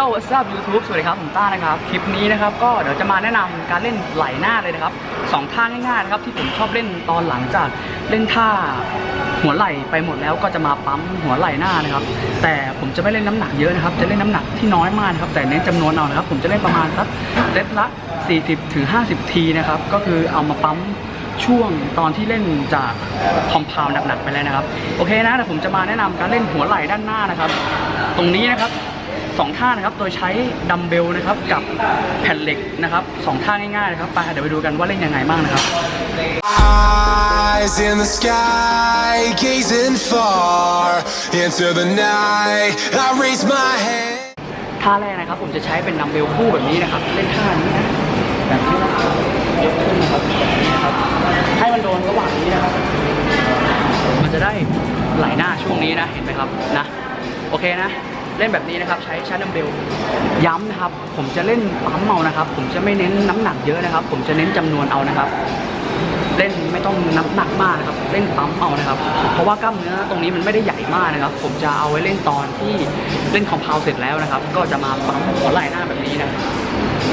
Yo what's up YouTube สวัสดีครับ ผมต้านะครับ คลิปนี้นะครับ ก็เดี๋ยวจะมาแนะนำการเล่นไหลหน้าเลยนะครับสองท่าง่ายๆนะครับที่ผมชอบเล่นตอนหลังจากเล่นท่าหัวไหล่ไปหมดแล้วก็จะมาปั๊มหัวไหล่หน้านะครับ แต่ผมจะไม่เล่นน้ำหนักเยอะนะครับ จะเล่นน้ำหนักที่น้อยมากนะครับ แต่เน้นจำนวนเอานะครับ ผมจะเล่นประมาณสักเซตละ 40ถึง50 ทีนะครับ ก็คือเอามาปั๊มช่วงตอนที่เล่นจากคอมเพลหนักๆไปแล้วนะครับ โอเคนะแต่ผมจะมาแนะนำการเล่นหัวไหล่ด้านหน้านะครับ ตรงนี้นะครับ สองท่านะครับ โดยใช้ดัมเบลนะครับกับแผ่นเหล็กนะครับสองท่าง่ายๆนะครับไปเดี๋ยวไปดูกันว่าเล่นยังไงบ้างนะครับ Eyes in the sky, gazing far into the night. I raise my hand. ท่าแรกนะครับ ผมจะใช้เป็นดัมเบลคู่แบบนี้นะครับ เล่นท่านี้นะแบบนี้นะครับยกขึ้นนะครับแบบนี้นะครับ ให้มันโดนระหว่างนี้นะครับ มันจะได้ไหลหน้าช่วงนี้นะเห็นไหมครับนะ โอเคนะ เล่นแบบนี้นะครับ ใช้ใช้ดัมเบลย้ำนะครับ ผมจะเล่นปั๊มเอานะครับ ผมจะไม่เน้นน้ำหนักเยอะนะครับ ผมจะเน้นจำนวนเอานะครับ เล่นไม่ต้องน้ำหนักมากนะครับ เล่นปั๊มเอานะครับ เพราะว่ากล้ามเนื้อตรงนี้มันไม่ได้ใหญ่มากนะครับ ผมจะเอาไว้เล่นตอนที่เล่นคอมเพลเสร็จแล้วนะครับ ก็จะมาปั๊มหัวไหล่หน้าแบบนี้นะ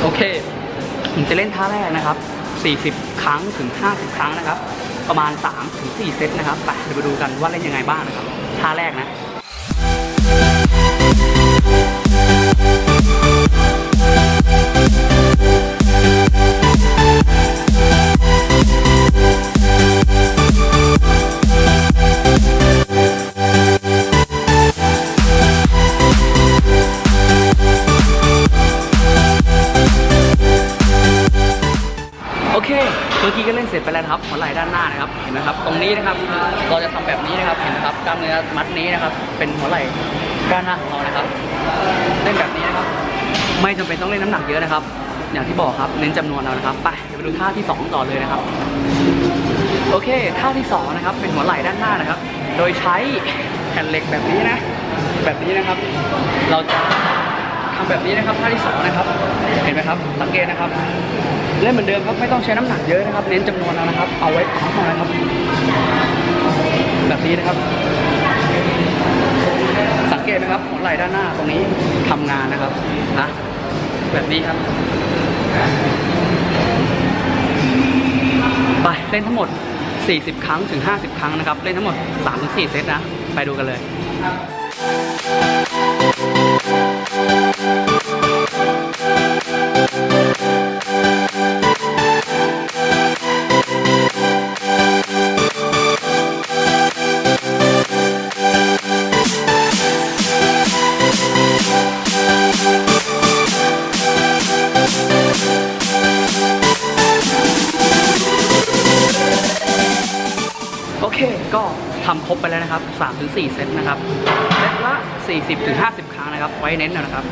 โอเค ผมจะเล่นท่าแรกนะครับ 40 ครั้งถึง 50 ครั้งนะครับ ประมาณ3ถึง4เซตนะครับไปเดี๋ยวไปดูกันว่าเล่นยังไงบ้างนะครับท่าแรกนะ มื่อกี้ก็เล่นเสร็จไปแล้วนะครับหัวไหล่ด้านหน้านะครับเห็นไหมครับตรงนี้นะครับเราจะทำแบบนี้นะครับเห็นไหมครับกล้ามเนื้อมัดนี้นะครับ เป็นหัวไหล่ด้านหน้าของเรานะครับเล่นแบบนี้นะครับ ไม่จำเป็นต้องเล่นน้ำหนักเยอะนะครับ อย่างที่บอกครับเน้นจำนวนเอานะครับไปเดี๋ยวไปดูท่าที่สองต่อเลยนะครับ โอเคท่าที่สองนะครับเป็นหัวไหล่ด้านหน้านะครับ โดยใช้แผ่นเหล็กแบบนี้นะแบบนี้นะครับ เราจะทำแบบนี้นะครับท่าที่สองนะครับ เห็นไหมครับ สังเกตนะครับ เล่นเหมือนเดิมครับไม่ต้องใช้น้ำหนักเยอะนะครับเน้นจำนวนเอานะครับ เอาไว้พักมานะครับ แบบนี้นะครับ สังเกตนะครับหัวไหล่ด้านหน้าตรงนี้ทำงานนะครับนะแบบนี้ครับไปเล่นทั้งหมด 40 ครั้งถึง 50 ครั้งนะครับ เล่นทั้งหมด 3-4 เซตนะ ไปดูกันเลย เคก็ทำครบไปแล้วนะครับ3ถึง4เซตนะครับ เซตละ 40ถึง50 ครั้งนะครับ ไว้เน้นนะครับ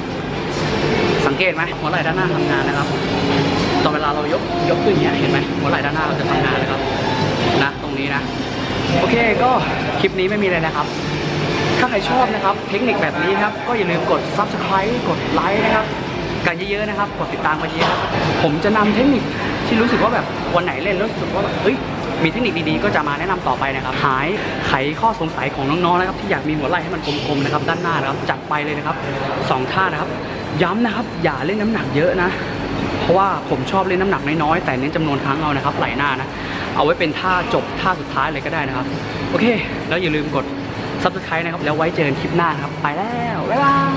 สังเกตไหมหัวไหล่ด้านหน้าทำงานนะครับ ตอนเวลาเรายกยกขึ้นอย่างเงี้ยเห็นไหมหัวไหล่ด้านหน้าเราจะทำงานนะครับนะตรงนี้นะ โอเคก็คลิปนี้ไม่มีอะไรนะครับ ถ้าใครชอบนะครับ เทคนิคแบบนี้นะครับ ก็อย่าลืมกด subscribe กดไลค์นะครับกันเยอะๆนะครับ กดติดตามกันเยอะครับ ผมจะนำเทคนิคที่รู้สึกว่าแบบวันไหนเล่นแล้วรู้สึกว่าแบบเฮ้ย มีเทคนิคดีๆ ก็จะมาแนะนำต่อไปนะครับหายไขข้อสงสัยของน้องๆนะครับที่อยากมีหัวไหล่ให้มันกลมๆนะครับด้านหน้านะครับจัดไปเลยนะครับสองท่านะครับ ย้ำนะครับ อย่าเล่นน้ำหนักเยอะนะ เพราะว่าผมชอบเล่นน้ำหนักน้อยๆแต่เน้นจำนวนครั้งเอานะครับไหลหน้านะเอาไว้เป็นท่าจบท่าสุดท้ายเลยก็ได้นะครับ โอเค แล้วอย่าลืมกด subscribe นะครับ แล้วไว้เจอกันคลิปหน้าครับ ไปแล้ว บ๊ายบาย